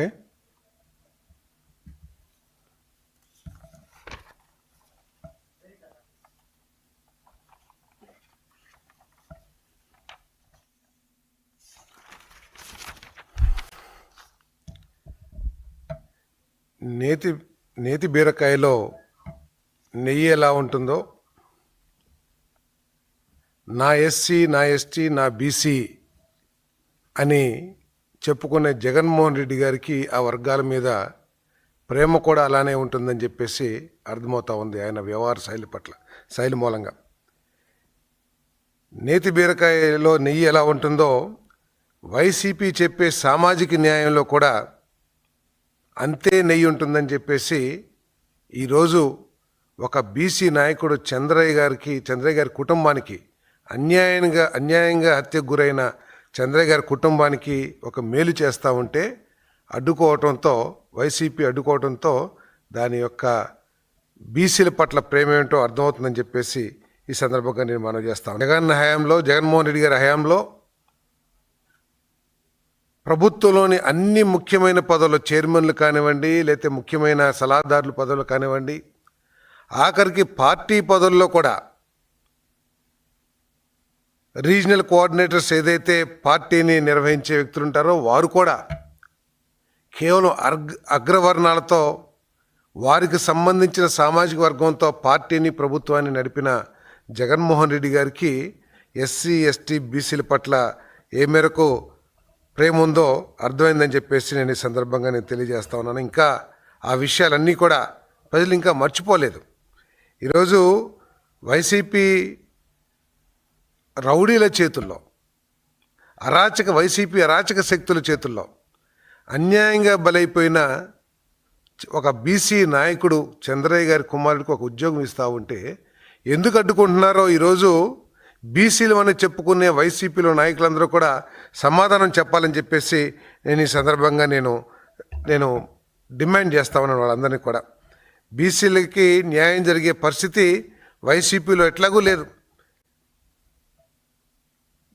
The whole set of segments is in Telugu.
ఓకే. నేతి నేతి బీరకాయలో నెయ్యి ఎలా ఉంటుందో నా ఎస్సీ నా ఎస్టీ నా బీసీ అని చెప్పుకునే జగన్మోహన్ రెడ్డి గారికి ఆ వర్గాల మీద ప్రేమ కూడా అలానే ఉంటుందని చెప్పేసి అర్థమవుతా ఉంది ఆయన వ్యవహార శైలి పట్ల శైలి మూలంగా. నేతి బీరకాయలో నెయ్యి ఎలా ఉంటుందో వైసీపీ చెప్పే సామాజిక న్యాయంలో కూడా అంతే నెయ్యి ఉంటుందని చెప్పేసి ఈరోజు ఒక బీసీ నాయకుడు చంద్రయ్య గారికి చంద్రయ్య గారి కుటుంబానికి అన్యాయంగా అన్యాయంగా హత్యకు గురైన చంద్రయ్య గారి కుటుంబానికి ఒక మేలు చేస్తూ ఉంటే అడ్డుకోవటంతో వైసీపీ అడ్డుకోవటంతో దాని యొక్క బీసీల పట్ల ప్రేమ ఏంటో అర్థమవుతుందని చెప్పేసి ఈ సందర్భంగా నేను మనం చేస్తాను జగన్ హయాంలో జగన్మోహన్ రెడ్డి గారి హయాంలో ప్రభుత్వంలోని అన్ని ముఖ్యమైన పదవులు చైర్మన్లు కానివ్వండి లేకపోతే ముఖ్యమైన సలహాదారులు పదవులు కానివ్వండి ఆఖరికి పార్టీ పదవుల్లో కూడా రీజనల్ కోఆర్డినేటర్స్ ఏదైతే పార్టీని నిర్వహించే వ్యక్తులు ఉంటారో వారు కూడా కేవలం అర్గ అగ్రవర్ణాలతో వారికి సంబంధించిన సామాజిక వర్గంతో పార్టీని ప్రభుత్వాన్ని నడిపిన జగన్మోహన్ రెడ్డి గారికి ఎస్సీ ఎస్టీ బీసీల పట్ల ఏ మేరకు ప్రేమ ఉందో అర్థమైందని చెప్పేసి నేను ఈ సందర్భంగా నేను తెలియజేస్తా ఉన్నాను. ఇంకా ఆ విషయాలన్నీ కూడా ప్రజలు ఇంకా మర్చిపోలేదు. ఈరోజు వైసీపీ రౌడీల చేతుల్లో అరాచక వైసీపీ అరాచక శక్తుల చేతుల్లో అన్యాయంగా బలైపోయిన ఒక బీసీ నాయకుడు చంద్రయ్య గారి కుమారుడికి ఒక ఉద్యోగం ఇస్తూ ఉంటే ఎందుకు అడ్డుకుంటున్నారో ఈరోజు బీసీలు అని చెప్పుకునే వైసీపీలో నాయకులందరూ కూడా సమాధానం చెప్పాలని చెప్పేసి నేను ఈ సందర్భంగా నేను నేను డిమాండ్ చేస్తా ఉన్నాను వాళ్ళందరినీ కూడా. బీసీలకి న్యాయం జరిగే పరిస్థితి వైసీపీలో ఎట్లాగూ లేదు.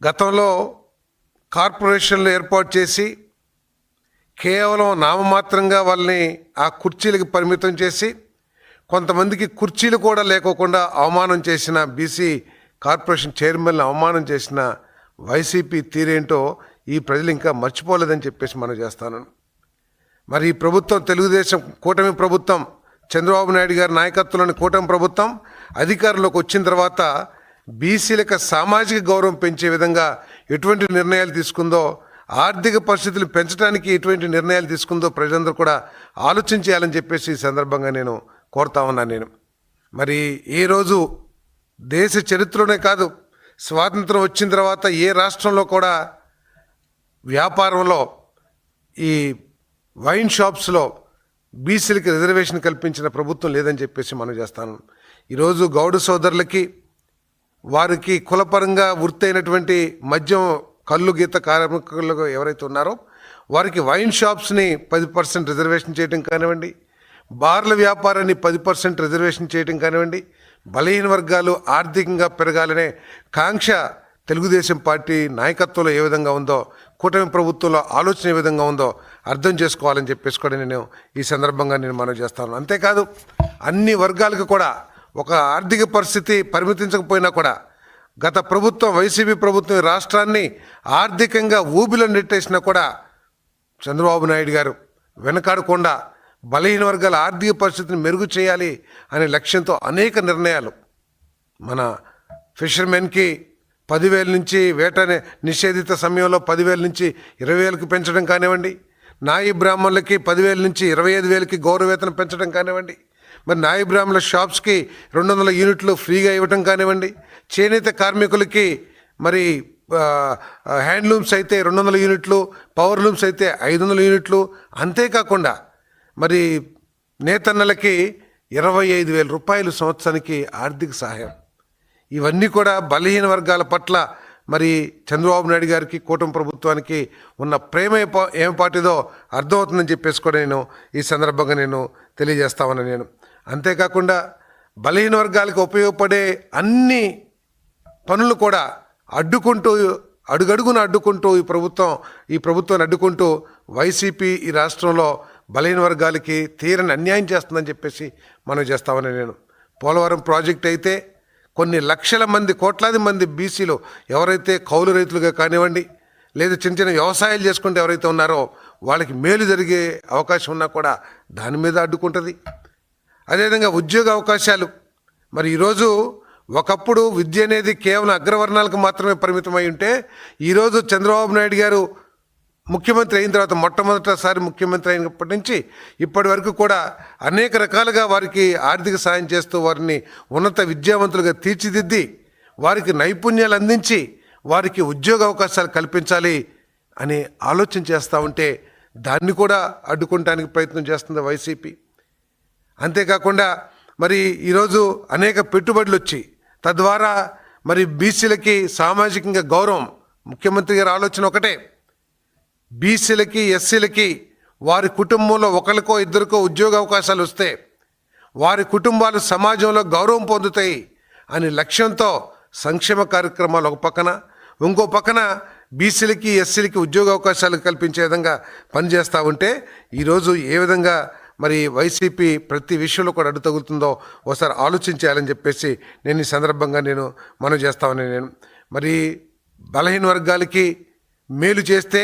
గతంలో కార్పొరేషన్లు ఏర్పాటు చేసి కేవలం నామమాత్రంగా వాళ్ళని ఆ కుర్చీలకు పరిమితం చేసి కొంతమందికి కుర్చీలు కూడా లేకోకుండా అవమానం చేసిన బీసీ కార్పొరేషన్ చైర్మన్ని అవమానం చేసిన వైసీపీ తీరేంటో ఈ ప్రజలు ఇంకా మర్చిపోలేదని చెప్పేసి మనం చేస్తాను. మరి ఈ ప్రభుత్వం తెలుగుదేశం కూటమి ప్రభుత్వం చంద్రబాబు నాయుడు గారి నాయకత్వంలోని కూటమి ప్రభుత్వం అధికారంలోకి వచ్చిన తర్వాత బీసీలకు సామాజిక గౌరవం పెంచే విధంగా ఎటువంటి నిర్ణయాలు తీసుకుందో ఆర్థిక పరిస్థితులు పెంచడానికి ఎటువంటి నిర్ణయాలు తీసుకుందో ప్రజలందరూ కూడా ఆలోచించాలని చెప్పేసి ఈ సందర్భంగా నేను కోరుతా ఉన్నాను నేను. మరి ఏ రోజు దేశ చరిత్రలోనే కాదు స్వాతంత్రం వచ్చిన తర్వాత ఏ రాష్ట్రంలో కూడా వ్యాపారంలో ఈ వైన్ షాప్స్లో బీసీలకి రిజర్వేషన్ కల్పించిన ప్రభుత్వం లేదని చెప్పేసి మనం చేస్తాను. ఈరోజు గౌడ సోదరులకి వారికి కులపరంగా వృత్తి అయినటువంటి మద్యం కళ్ళు గీత కార్మికులు ఎవరైతే ఉన్నారో వారికి వైన్ షాప్స్ని పది పర్సెంట్ రిజర్వేషన్ చేయడం కానివ్వండి బార్ల వ్యాపారాన్ని పది పర్సెంట్ రిజర్వేషన్ చేయడం కానివ్వండి బలహీన వర్గాలు ఆర్థికంగా పెరగాలనే కాంక్ష తెలుగుదేశం పార్టీ నాయకత్వంలో ఏ విధంగా ఉందో కూటమి ప్రభుత్వంలో ఆలోచన ఏ విధంగా ఉందో అర్థం చేసుకోవాలని చెప్పేసి కూడా నేను ఈ సందర్భంగా నేను మనవి చేస్తాను. అంతేకాదు అన్ని వర్గాలకు కూడా ఒక ఆర్థిక పరిస్థితి పరిమితించకపోయినా కూడా గత ప్రభుత్వం వైసీపీ ప్రభుత్వం రాష్ట్రాన్ని ఆర్థికంగా ఊబిలో నెట్టేసినా కూడా చంద్రబాబు నాయుడు గారు వెనకాడకుండా బలహీన వర్గాల ఆర్థిక పరిస్థితిని మెరుగు చేయాలి అనే లక్ష్యంతో అనేక నిర్ణయాలు. మన ఫిషర్మెన్కి పదివేల నుంచి వేట నిషేధిత సమయంలో పదివేల నుంచి ఇరవై వేలకు పెంచడం కానివ్వండి. నాయి బ్రాహ్మణులకి పదివేల నుంచి ఇరవై ఐదు వేలకి గౌరవేతనం పెంచడం కానివ్వండి. మరి నాయి బ్రాహ్మణుల షాప్స్కి రెండు వందల యూనిట్లు ఫ్రీగా ఇవ్వటం కానివ్వండి. చేనేత కార్మికులకి మరి హ్యాండ్లూమ్స్ అయితే రెండు వందల యూనిట్లు పవర్ లూమ్స్ అయితే ఐదు వందల యూనిట్లు అంతేకాకుండా మరి నేతన్నలకి ఇరవై ఐదు వేల రూపాయలు సంవత్సరానికి ఆర్థిక సహాయం. ఇవన్నీ కూడా బలహీన వర్గాల పట్ల మరి చంద్రబాబు నాయుడు గారికి కూటమి ప్రభుత్వానికి ఉన్న ప్రేమ ఏం పాటిదో అర్థమవుతుందని చెప్పేసి కూడా నేను ఈ సందర్భంగా నేను తెలియజేస్తామని నేను. అంతేకాకుండా బలహీన వర్గాలకు ఉపయోగపడే అన్ని పనులు కూడా అడ్డుకుంటూ అడుగడుగున అడ్డుకుంటూ ఈ ప్రభుత్వం ఈ ప్రభుత్వాన్ని అడ్డుకుంటూ వైసీపీ ఈ రాష్ట్రంలో బలహీన వర్గాలకి తీరని అన్యాయం చేస్తుందని చెప్పేసి మనం చేస్తామని నేను. పోలవరం ప్రాజెక్ట్ అయితే కొన్ని లక్షల మంది కోట్లాది మంది బీసీలు ఎవరైతే కౌలు రైతులుగా కానివ్వండి లేదా చిన్న చిన్న వ్యవసాయాలు చేసుకుంటే ఎవరైతే ఉన్నారో వాళ్ళకి మేలు జరిగే అవకాశం ఉన్నా కూడా దాని మీద అడ్డుకుంటుంది. అదేవిధంగా ఉద్యోగ అవకాశాలు. మరి ఈరోజు ఒకప్పుడు విద్య అనేది కేవలం అగ్రవర్ణాలకు మాత్రమే పరిమితమై ఉంటే ఈరోజు చంద్రబాబు నాయుడు గారు ముఖ్యమంత్రి అయిన తర్వాత మొట్టమొదటిసారి ముఖ్యమంత్రి అయినప్పటి నుంచి ఇప్పటి వరకు కూడా అనేక రకాలుగా వారికి ఆర్థిక సాయం చేస్తూ వారిని ఉన్నత విద్యావంతులుగా తీర్చిదిద్ది వారికి నైపుణ్యాలు అందించి వారికి ఉద్యోగ అవకాశాలు కల్పించాలి అని ఆలోచన చేస్తూ ఉంటే దాన్ని కూడా అడ్డుకోవటానికి ప్రయత్నం చేస్తుంది వైసీపీ. అంతేకాకుండా మరి ఈరోజు అనేక పెట్టుబడులు వచ్చి తద్వారా మరి బీసీలకి సామాజికంగా గౌరవం ముఖ్యమంత్రి గారి ఆలోచన ఒకటే. బీసీలకి ఎస్సీలకి వారి కుటుంబంలో ఒకరికో ఇద్దరికో ఉద్యోగ అవకాశాలు వస్తే వారి కుటుంబాలు సమాజంలో గౌరవం పొందుతాయి అనే లక్ష్యంతో సంక్షేమ కార్యక్రమాలు ఒక పక్కన ఇంకో పక్కన బీసీలకి ఎస్సీలకి ఉద్యోగ అవకాశాలు కల్పించే విధంగా పనిచేస్తూ ఉంటే ఈరోజు ఏ విధంగా మరి వైసీపీ ప్రతి విషయంలో కూడా అడ్డు తగులుతుందో ఒకసారి ఆలోచించాలని చెప్పేసి నేను ఈ సందర్భంగా నేను మనం చేస్తామని నేను మరి బలహీన వర్గాలకి మేలు చేస్తే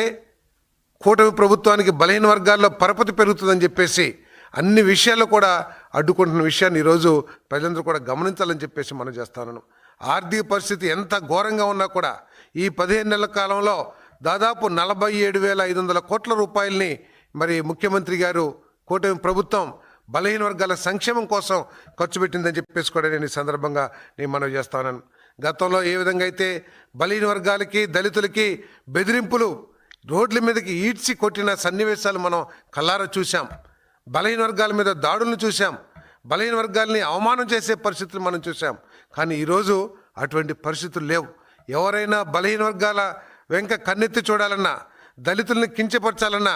కూటమి ప్రభుత్వానికి బలహీన వర్గాల్లో పరపతి పెరుగుతుందని చెప్పేసి అన్ని విషయాల్లో కూడా అడ్డుకుంటున్న విషయాన్ని ఈరోజు ప్రజలందరూ కూడా గమనించాలని చెప్పేసి మనం చేస్తాను ఆర్థిక పరిస్థితి ఎంత ఘోరంగా ఉన్నా కూడా ఈ పదిహేను నెలల కాలంలో దాదాపు నలభై ఏడు వేల ఐదు వందల కోట్ల రూపాయలని మరి ముఖ్యమంత్రి గారు కూటమి ప్రభుత్వం బలహీన వర్గాల సంక్షేమం కోసం ఖర్చు పెట్టిందని చెప్పేసి కూడా నేను ఈ సందర్భంగా నేను మనవి చేస్తాను గతంలో ఏ విధంగా అయితే బలహీన వర్గాలకి దళితులకి బెదిరింపులు రోడ్ల మీదకి ఈడ్చి కొట్టిన సన్నివేశాలు మనం కల్లారా చూసాం బలహీన వర్గాల మీద దాడులను చూసాం బలహీన వర్గాల్ని అవమానం చేసే పరిస్థితులు మనం చూసాం కానీ ఈరోజు అటువంటి పరిస్థితులు లేవు. ఎవరైనా బలహీన వర్గాల వెంక కన్నెత్తి చూడాలన్నా దళితుల్ని కించపరచాలన్నా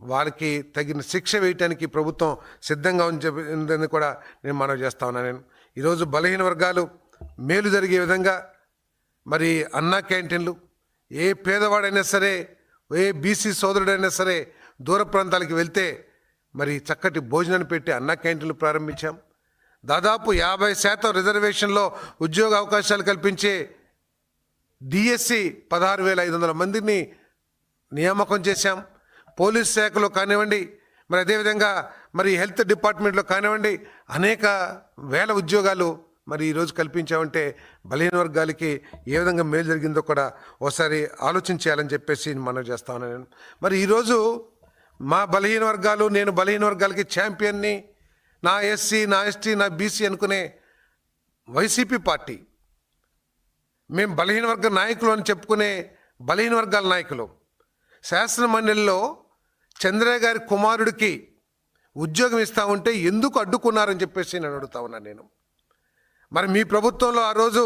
వారికి తగిన శిక్ష వేయటానికి ప్రభుత్వం సిద్ధంగా ఉంచ ఉందని కూడా నేను మనవి చేస్తా ఉన్నాను నేను. ఈరోజు బలహీన వర్గాలు మేలు జరిగే విధంగా మరి అన్నా క్యాంటీన్లు ఏ పేదవాడైనా సరే ఏ బీసీ సోదరుడైనా సరే దూర ప్రాంతాలకు వెళ్తే మరి చక్కటి భోజనాన్ని పెట్టి అన్నా క్యాంటీన్లు ప్రారంభించాం. దాదాపు యాభై శాతం రిజర్వేషన్లో ఉద్యోగ అవకాశాలు కల్పించే డిఎస్సి పదహారు వేల ఐదు వందల మందిని నియామకం చేశాం. పోలీస్ శాఖలో కానివ్వండి మరి అదేవిధంగా మరి హెల్త్ డిపార్ట్మెంట్లో కానివ్వండి అనేక వేల ఉద్యోగాలు మరి ఈరోజు కల్పించామంటే బలహీన వర్గాలకి ఏ విధంగా మేలు జరిగిందో కూడా ఒకసారి ఆలోచించాలని చెప్పేసి మనం చేస్తాను నేను మరి ఈరోజు మా బలహీన వర్గాలు నేను బలహీన వర్గాలకి ఛాంపియన్ని నా ఎస్సీ నా ఎస్టీ నా బీసీ అనుకునే వైసీపీ పార్టీ మేము బలహీన వర్గ నాయకులు అని చెప్పుకునే బలహీన వర్గాల నాయకులు శాసన మండలిలో చంద్రయ్య గారి కుమారుడికి ఉద్యోగం ఇస్తా ఉంటే ఎందుకు అడ్డుకున్నారని చెప్పేసి నేను అడుగుతా ఉన్నాను నేను. మరి మీ ప్రభుత్వంలో ఆ రోజు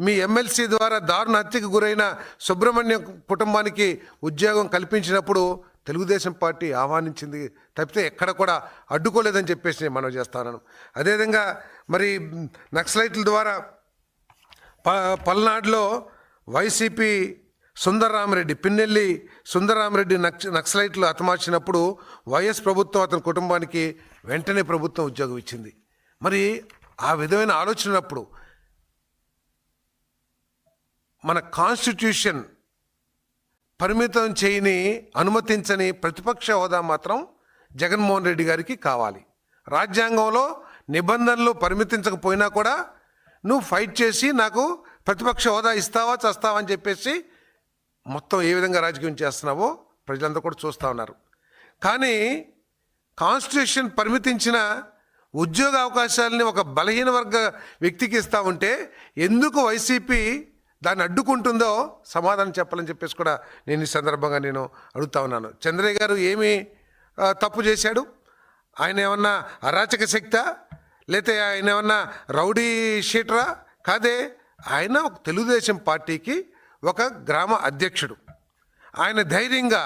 మీ ఎమ్మెల్సీ ద్వారా దారుణ హత్యకు గురైన సుబ్రహ్మణ్యం కుటుంబానికి ఉద్యోగం కల్పించినప్పుడు తెలుగుదేశం పార్టీ ఆహ్వానించింది తప్పితే ఎక్కడ కూడా అడ్డుకోలేదని చెప్పేసి నేను మనవి చేస్తాను అదేవిధంగా మరి నక్సలైట్ల ద్వారా ప పల్నాడులో వైసీపీ సుందరరామరెడ్డి పిన్నెల్లి సుందరరామరెడ్డి నక్స నక్సలైట్లు హతమార్చినప్పుడు వైఎస్ ప్రభుత్వం అతని కుటుంబానికి వెంటనే ప్రభుత్వం ఉద్యోగం ఇచ్చింది. మరి ఆ విధమైన ఆలోచనప్పుడు మన కాన్స్టిట్యూషన్ పరిమితం చేయని అనుమతించని ప్రతిపక్ష హోదా మాత్రం జగన్మోహన్ రెడ్డి గారికి కావాలి. రాజ్యాంగంలో నిబంధనలు పరిమితించకపోయినా కూడా నువ్వు ఫైట్ చేసి నాకు ప్రతిపక్ష హోదా ఇస్తావా చస్తావా అని చెప్పేసి మొత్తం ఏ విధంగా రాజకీయం చేస్తున్నావో ప్రజలందరూ కూడా చూస్తూ ఉన్నారు. కానీ కాన్స్టిట్యూషన్ పరిమితించిన ఉద్యోగ అవకాశాలని ఒక బలహీన వర్గ వ్యక్తికి ఇస్తా ఉంటే ఎందుకు వైసీపీ దాన్ని అడ్డుకుంటుందో సమాధానం చెప్పాలని చెప్పేసి కూడా నేను ఈ సందర్భంగా నేను అడుగుతా ఉన్నాను. చంద్రయ్య గారు ఏమి తప్పు చేశాడు? ఆయన ఏమన్నా అరాచక శక్తా? లేతే ఆయన ఏమన్నా రౌడీ షీటరా? కాదే ఆయన ఒక తెలుగుదేశం పార్టీకి ఒక గ్రామ అధ్యక్షుడు. ఆయన ధైర్యంగా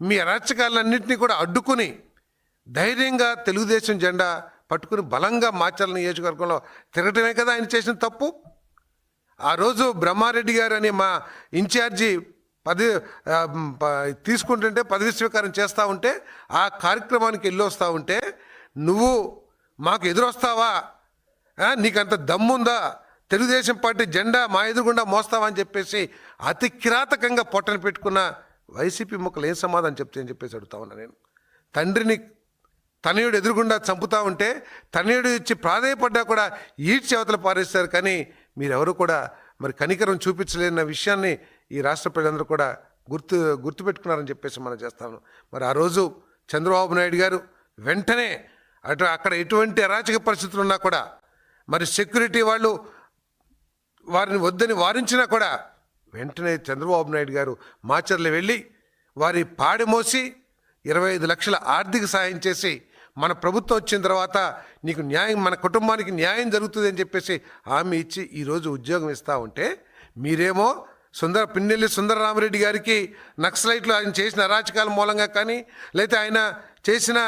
మీ అరాచకాలన్నింటినీ కూడా అడ్డుకుని ధైర్యంగా తెలుగుదేశం జెండా పట్టుకుని బలంగా మార్చాల నియోజకవర్గంలో తిరగటమే కదా ఆయన చేసిన తప్పు? ఆ రోజు బ్రహ్మారెడ్డి గారు అని మా ఇన్ఛార్జి పది తీసుకుంటుంటే పదవి స్వీకారం చేస్తూ ఉంటే ఆ కార్యక్రమానికి వెళ్ళొస్తూ ఉంటే నువ్వు మాకు ఎదురొస్తావా? నీకంత దమ్ముందా? తెలుగుదేశం పార్టీ జెండా మా ఎదురుగుండా మోస్తావా అని చెప్పేసి అతి కిరాతకంగా పొట్టను పెట్టుకున్న వైసీపీ ముక్కలు ఏం సమాధానం చెప్తే అని చెప్పేసి అడుగుతా ఉన్నా నేను. తండ్రిని తనయుడు ఎదురుగుండా చంపుతా ఉంటే తనయుడు ఇచ్చి ప్రాధాయపడ్డా కూడా ఈడ్చి అవతల పారేస్తారు కానీ మీరెవరు కూడా మరి కనికరం చూపించలేని విషయాన్ని ఈ రాష్ట్ర ప్రజలందరూ కూడా గుర్తు గుర్తుపెట్టుకున్నారని చెప్పేసి మనం చేస్తాను మరి ఆ రోజు చంద్రబాబు నాయుడు గారు వెంటనే అటు అక్కడ ఎటువంటి అరాచక పరిస్థితులు ఉన్నా కూడా మరి సెక్యూరిటీ వాళ్ళు వారిని వద్దని వారించినా కూడా వెంటనే చంద్రబాబు నాయుడు గారు మాచర్లు వెళ్ళి వారి పాడి మోసి ఇరవై ఐదు లక్షల ఆర్థిక సాయం చేసి మన ప్రభుత్వం వచ్చిన తర్వాత నీకు న్యాయం మన కుటుంబానికి న్యాయం జరుగుతుంది అని చెప్పేసి హామీ ఇచ్చి ఈరోజు ఉద్యోగం ఇస్తా ఉంటే మీరేమో సుందర పిన్నెల్లి సుందరరామరెడ్డి గారికి నక్సలైట్లు ఆయన చేసిన అరాచకాల మూలంగా కానీ లేకపోతే ఆయన చేసిన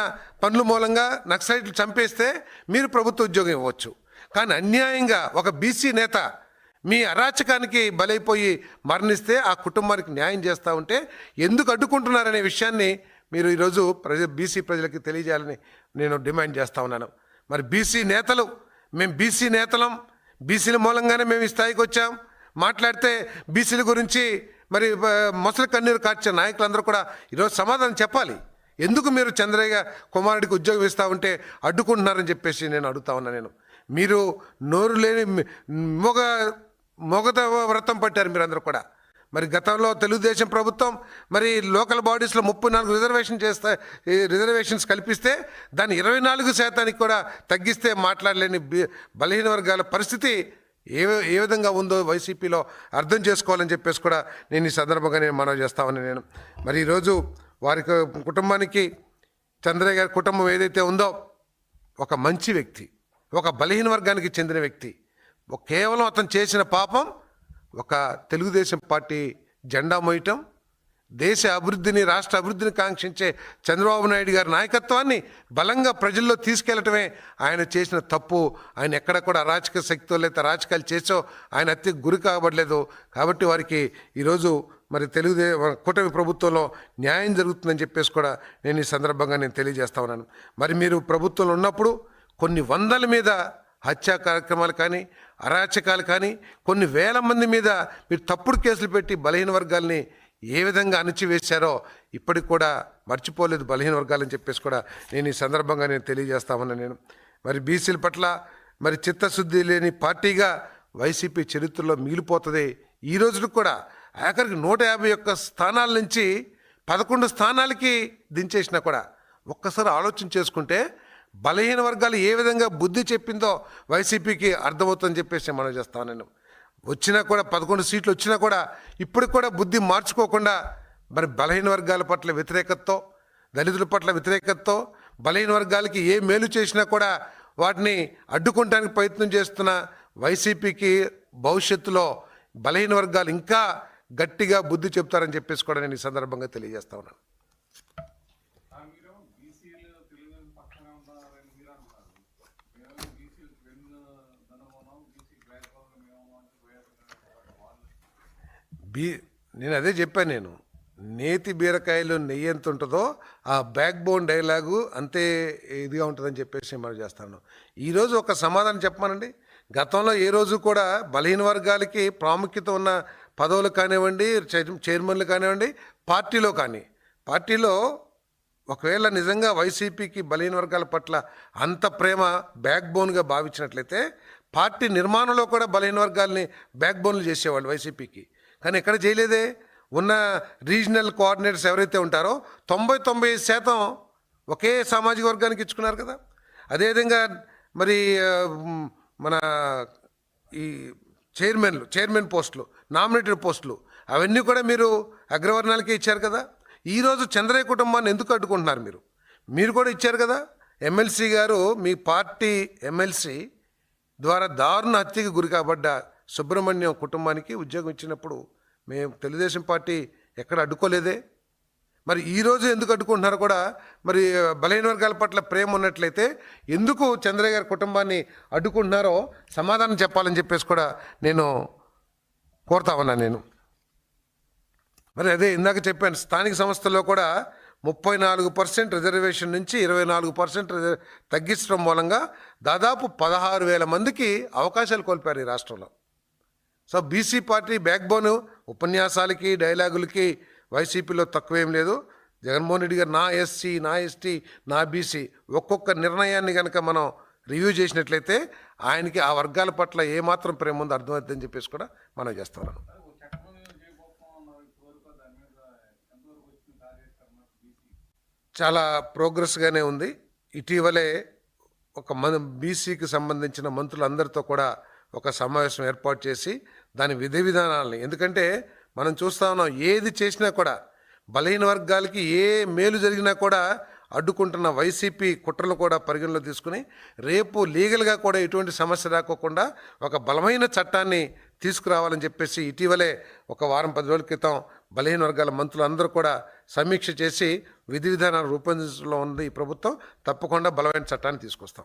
పనుల మూలంగా నక్సలైట్లు చంపేస్తే మీరు ప్రభుత్వ ఉద్యోగం ఇవ్వచ్చు. కానీ అన్యాయంగా ఒక బీసీ నేత మీ అరాచకానికి బలైపోయి మరణిస్తే ఆ కుటుంబానికి న్యాయం చేస్తూ ఉంటే ఎందుకు అడ్డుకుంటున్నారనే విషయాన్ని మీరు ఈరోజు ప్రజ బీసీ ప్రజలకి తెలియజేయాలని నేను డిమాండ్ చేస్తా ఉన్నాను. మరి బీసీ నేతలు మేము బీసీ నేతలం బీసీల మూలంగానే మేము ఈ స్థాయికి వచ్చాం. మాట్లాడితే బీసీల గురించి మరి మొసలి కన్నీరు కార్చే నాయకులందరూ కూడా ఈరోజు సమాధానం చెప్పాలి. ఎందుకు మీరు చంద్రయ్య కుమారుడికి ఉద్యోగం ఇస్తా ఉంటే అడ్డుకుంటున్నారని చెప్పేసి నేను అడుగుతా ఉన్నా నేను. మీరు నోరు లేని మొగ మొగత వ్రతం పట్టారు మీరందరూ కూడా. మరి గతంలో తెలుగుదేశం ప్రభుత్వం మరి లోకల్ బాడీస్లో ముప్పై నాలుగు రిజర్వేషన్ చేస్తే ఈ రిజర్వేషన్స్ కల్పిస్తే దాన్ని ఇరవై నాలుగు శాతానికి కూడా తగ్గిస్తే మాట్లాడలేని బలహీన వర్గాల పరిస్థితి ఏ ఏ విధంగా ఉందో వైసీపీలో అర్థం చేసుకోవాలని చెప్పేసి కూడా నేను ఈ సందర్భంగా నేను మనవి చేస్తామని నేను. మరి ఈరోజు వారి కుటుంబానికి చంద్రయ్య గారి కుటుంబం ఏదైతే ఉందో ఒక మంచి వ్యక్తి ఒక బలహీన వర్గానికి చెందిన వ్యక్తి కేవలం అతను చేసిన పాపం ఒక తెలుగుదేశం పార్టీ జెండా మోయటం దేశ అభివృద్ధిని రాష్ట్ర అభివృద్ధిని కాంక్షించే చంద్రబాబు నాయుడు గారి నాయకత్వాన్ని బలంగా ప్రజల్లో తీసుకెళ్ళటమే ఆయన చేసిన తప్పు. ఆయన ఎక్కడ కూడా అరాచక శక్తితో లేదా రాజకీయాలు చేసో ఆయన హత్యకు గురి కాబడలేదు. కాబట్టి వారికి ఈరోజు మరి తెలుగుదేశం కూటమి ప్రభుత్వంలో న్యాయం జరుగుతుందని చెప్పేసి కూడా నేను ఈ సందర్భంగా నేను తెలియజేస్తా ఉన్నాను. మరి మీరు ప్రభుత్వంలో ఉన్నప్పుడు కొన్ని వందల మీద హత్యా కార్యక్రమాలు కానీ అరాచకాలు కానీ కొన్ని వేల మంది మీద మీరు తప్పుడు కేసులు పెట్టి బలహీన వర్గాల్ని ఏ విధంగా అణిచివేశారో ఇప్పటికి కూడా మర్చిపోలేదు బలహీన వర్గాలని చెప్పేసి కూడా నేను ఈ సందర్భంగా నేను తెలియజేస్తామన్నా నేను. మరి బీసీల పట్ల మరి చిత్తశుద్ధి లేని పార్టీగా వైసీపీ చరిత్రలో మిగిలిపోతుంది. ఈ రోజులకు కూడా ఆఖరికి నూట యాభై ఒక్క స్థానాల నుంచి పదకొండు స్థానాలకి దించేసినా కూడా ఒక్కసారి ఆలోచన చేసుకుంటే బలహీన వర్గాలు ఏ విధంగా బుద్ధి చెప్పిందో వైసీపీకి అర్థమవుతుందని చెప్పేసి మనం చేస్తాను నేను వచ్చినా కూడా పదకొండు సీట్లు వచ్చినా కూడా ఇప్పటికి కూడా బుద్ధి మార్చుకోకుండా మరి బలహీన వర్గాల పట్ల వ్యతిరేకతతో దళితుల పట్ల వ్యతిరేకతతో బలహీన వర్గాలకి ఏ మేలు చేసినా కూడా వాటిని అడ్డుకుంటానికి ప్రయత్నం చేస్తున్న వైసీపీకి భవిష్యత్తులో బలహీన వర్గాలు ఇంకా గట్టిగా బుద్ధి చెప్తారని చెప్పేసి కూడా నేను ఈ సందర్భంగా తెలియజేస్తా ఉన్నాను ఆ మీరు బీసీలు తెలుగు పక్కన ఉన్నారని మీరు అంటున్నారు మేము బీసీలు వెన్ ధనమనం బీసీ బ్యాక్గ్రౌండ్ మేము అంటే వేరే వాళ్ళు బీ నేను అదే చెప్పాను నేను. నేతి బీరకాయలు నెయ్యి ఎంత ఉంటుందో ఆ బ్యాక్ బోన్ డైలాగు అంతే ఇదిగా ఉంటుందని చెప్పేసి మనం చేస్తాను. ఈరోజు ఒక సమాధానం చెప్పమానండి. గతంలో ఏ రోజు కూడా బలహీన వర్గాలకి ప్రాముఖ్యత ఉన్న పదవులు కానివ్వండి చైర్- చైర్మన్లు కానివ్వండి పార్టీలో కానీ పార్టీలో ఒకవేళ నిజంగా వైసీపీకి బలహీన వర్గాల పట్ల అంత ప్రేమ బ్యాక్ బోన్గా భావించినట్లయితే పార్టీ నిర్మాణంలో కూడా బలహీన వర్గాల్ని బ్యాక్ బోన్లు చేసేవాళ్ళు వైసీపీకి. కానీ ఎక్కడ చేయలేదే? ఉన్న రీజనల్ కోఆర్డినేటర్స్ ఎవరైతే ఉంటారో తొంభై తొంభై శాతం ఒకే సామాజిక వర్గానికి ఇచ్చుకున్నారు కదా. అదేవిధంగా మరి మన ఈ చైర్మన్లు చైర్మన్ పోస్టులు నామినేటెడ్ పోస్టులు అవన్నీ కూడా మీరు అగ్రవర్ణాలకే ఇచ్చారు కదా. ఈరోజు చంద్రయ్య కుటుంబాన్ని ఎందుకు అడ్డుకుంటున్నారు మీరు? మీరు కూడా ఇచ్చారు కదా. ఎమ్మెల్సీ గారు మీ పార్టీ ఎమ్మెల్సీ ద్వారా దారుణ హత్యకి గురి కాబడ్డ సుబ్రహ్మణ్యం కుటుంబానికి ఉద్యోగం ఇచ్చినప్పుడు మేము తెలుగుదేశం పార్టీ ఎక్కడ అడ్డుకోలేదే. మరి ఈరోజు ఎందుకు అడ్డుకుంటున్నారో కూడా మరి బలహీన వర్గాల పట్ల ప్రేమ ఉన్నట్లయితే ఎందుకు చంద్రయ్య గారి కుటుంబాన్ని అడ్డుకుంటున్నారో సమాధానం చెప్పాలని చెప్పేసి కూడా నేను కోరుతా ఉన్నా నేను. మరి అదే ఇందాక చెప్పాను స్థానిక సంస్థల్లో కూడా ముప్పై నాలుగు పర్సెంట్ రిజర్వేషన్ నుంచి ఇరవై నాలుగు పర్సెంట్ తగ్గించడం మూలంగా దాదాపు పదహారు వేల మందికి అవకాశాలు కోల్పోయారు ఈ రాష్ట్రంలో. So BC party backbone ఉపన్యాసాలకి డైలాగులకి వైసీపీలో తక్కువేం లేదు. జగన్మోహన్ రెడ్డి గారు నా ఎస్సీ నా ఎస్టీ నా బీసీ ఒక్కొక్క నిర్ణయాన్ని కనుక మనం రివ్యూ చేసినట్లయితే ఆయనకి ఆ వర్గాల పట్ల ఏమాత్రం ప్రేమ ఉందో అర్థమవుతుందని చెప్పేసి కూడా మనం చేస్తున్నాం చాలా ప్రోగ్రెస్గానే ఉంది. ఇటీవలే ఒక మన బీసీకి సంబంధించిన మంత్రులందరితో కూడా ఒక సమావేశం ఏర్పాటు చేసి దాని విధి విధానాలని. ఎందుకంటే మనం చూస్తా ఉన్నాం ఏది చేసినా కూడా బలహీన వర్గాలకి ఏ మేలు జరిగినా కూడా అడ్డుకుంటున్న వైసీపీ కుట్రలు కూడా పరిగణలో తీసుకుని రేపు లీగల్గా కూడా ఎటువంటి సమస్య రాకోకుండా ఒక బలమైన చట్టాన్ని తీసుకురావాలని చెప్పేసి ఇటీవలే ఒక వారం పది రోజుల క్రితం బలహీన వర్గాల మంత్రులు అందరూ కూడా సమీక్ష చేసి విధి విధానాలు రూపొందించడంలో ఉంది ఈ ప్రభుత్వం. తప్పకుండా బలమైన చట్టాన్ని తీసుకొస్తాం.